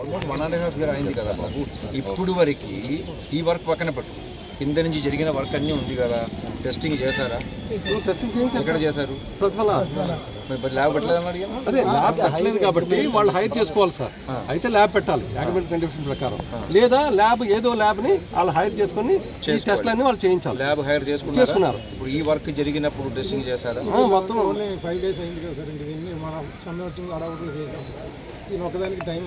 Almost one and half year అయింది కదా బాబు. ఇప్పుడు వరకు ఈ వర్క్ పక్కన పెట్టు. కింద నుంచి జరిగిన వర్క్ అన్నీ ఉంది కదా. టెస్టింగ్ చేశారా? ఎక్కడ చేశారు? ప్రతిఫల మరి ల్యాబ్ అదే ల్యాబ్ పెట్టలేదు కాబట్టి వాళ్ళు హైర్ చేసుకోవాలి సార్ అయితే ల్యాబ్ పెట్టాలి అకాడమిక్ కండిషన్ ప్రకారం. లేదా ల్యాబ్ ఏదో ల్యాబ్ని వాళ్ళు హైర్ చేసుకొని ఈ టెస్ట్లు అన్ని వాళ్ళు చేయించాలి. ల్యాబ్ హైర్ చేసుకున్నారు? చేసుకున్నారు. ఇప్పుడు ఈ వర్క్ జరిగినప్పుడు టెస్టింగ్ చేశారా? మొత్తం ఓన్లీ ఫైవ్ డేస్ అయింది కదా సార్ దీన్ని మనం సార్ దీని ఒకదానికి టైం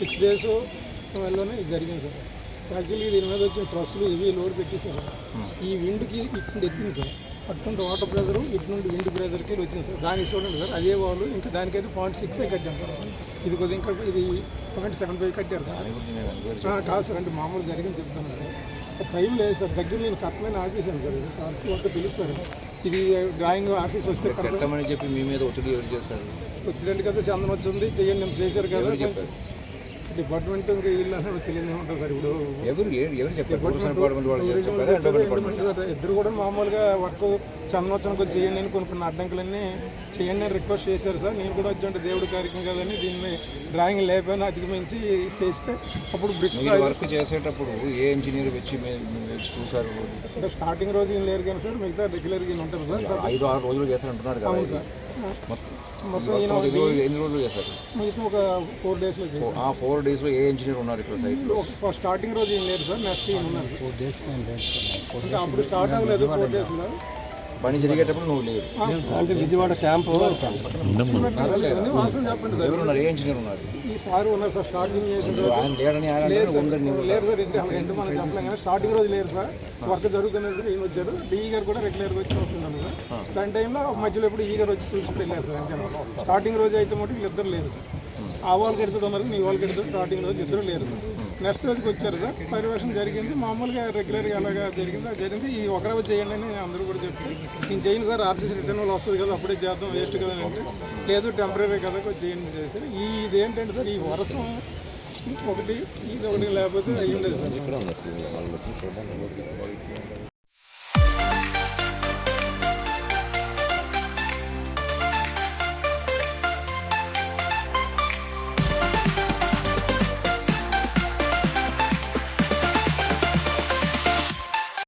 సిక్స్ డేస్ వల్లనే ఇది జరిగింది సార్ యాక్చువల్లీ దీని మీద వచ్చిన ట్రస్సులు ఇవి లోడ్ పెట్టేశారు. ఈ విండ్కి ఇటు ఎక్కింది సార్. అటు నుండి వాటర్ ప్రెజర్ ఇటు నుండి విండ్ ప్రెజర్కి వచ్చింది సార్. దానికి చూడండి సార్ అదే వాళ్ళు ఇంకా దానికైతే పాయింట్ సిక్స్ కట్టాం సార్. ఇది కొద్దిగా ఇంకా ఇది పాయింట్ సెవెన్ ఫైవ్ కట్టారు సార్. కాదు సార్ అంటే మామూలు జరిగింది చెప్తాను సార్. టైం లేదు సార్ దగ్గర నేను కరెక్ట్మైన ఆఫీసాను సార్. సార్ ఒకటి పిలుస్తారు. ఇది డ్రాయింగ్ ఆఫీస్ వస్తే కరెక్ట్. పెట్టమని చెప్పి మీ మీద ఒత్తిడి ఎవరు చేశారు? వచ్చినట్టు కదా చందనం వచ్చింది చెయ్యండి నేను చేశారు కదా. డిపార్ట్మెంట్ ఇంకా వీళ్ళు తెలియదు సార్ ఇప్పుడు. ఎవరు ఏ- ఎవరు చెప్పారు? డిపార్ట్మెంట్ వాళ్ళు చెప్పారా? ఎండోమెంట్ డిపార్ట్మెంట్ ఇద్దరు కూడా మామూలుగా వర్క్ చందనోత్సవం కొంచెం చేయండి నేను కొన్ని కొన్ని అడ్డంకులన్నీ చేయండి అని రిక్వెస్ట్ చేశారు సార్. నేను కూడా వచ్చి దేవుడి కార్యక్రమం కదని దీన్ని డ్రాయింగ్ లేకపోయినా అధిగమించి చేస్తే అప్పుడు బ్రిక్ వర్క్ చేసేటప్పుడు ఏ ఇంజనీర్ వచ్చి చూసారు అంటే స్టార్టింగ్ రోజు ఈయన లేరు కానీ సార్ మిగతా రెగ్యులర్గా ఉంటారు సార్? ఐదు ఆరు రోజులు చేశారంటున్నారు కదా ఇది. మొత్తం మొత్తం ఎన్ని రోజులు- చేశారు? మిగతా ఒక ఫోర్ డేస్లో ఆ ఫోర్ డేస్లో ఏ ఇంజనీర్ ఉన్నారు ఇక్కడ సైట్ స్టార్టింగ్ రోజు ఏం లేదు సార్ నెక్స్ట్ ఈయన ఉన్నారు. ఫోర్ డేస్ అప్పుడు స్టార్ట్ అవ్వలేదు ఫోర్ డేస్లో పని జరిగేటప్పుడు నువ్వు లేవు. అంటే విజయవాడ క్యాంపు అన్ని వాసన చెప్పండి సార్ ఎవరు ఉన్నారు? ఏ ఇంజనీర్ ఉన్నారు? ఈ సార్ ఉన్నారు సార్ స్టార్టింగ్ ఆయన లేడని లేరు సార్. ఇంటి ఇంటి మనం చెప్పలేం కానీ స్టార్టింగ్ రోజు లేరు సార్. వర్క్ జరుగుతున్నది ఈయన వచ్చారు. డిఈ గారు కూడా రెగ్యులర్గా వచ్చి వస్తున్నాను సార్. దాని టైంలో మధ్యలో ఎప్పుడు ఈ గారు వచ్చి చూసి వెళ్ళారు సార్ అంతే స్టార్టింగ్ రోజు అయితే మటుకు ఇద్దరు లేరు సార్. ఆ వాళ్ళకి ఎడుతుడు ఉన్నారు నీ వాళ్ళకి ఎడుతుడు స్టార్టింగ్ రోజు ఇద్దరు లేరు సార్. నెక్స్ట్ రోజుకి వచ్చారు సార్. పరివేషణ జరిగింది. మామూలుగా రెగ్యులర్గా అలాగా జరిగింది అది జరిగింది. ఈ ఒకరవ చేయండి అని అందరూ కూడా చెప్తే నేను చేయను సార్ ఆర్టీసీ రిటర్న్ వాళ్ళు వస్తుంది కదా అప్పుడే చేద్దాం వేస్ట్ కదా అంటే లేదు టెంపరీ కదా కొంచెం చేయండి చేశారు. ఈ ఇదేంటంటే సార్ ఈ వర్షం ఒకటి ఇది ఒకటి లేకపోతే అయ్యి ఉండేది సార్.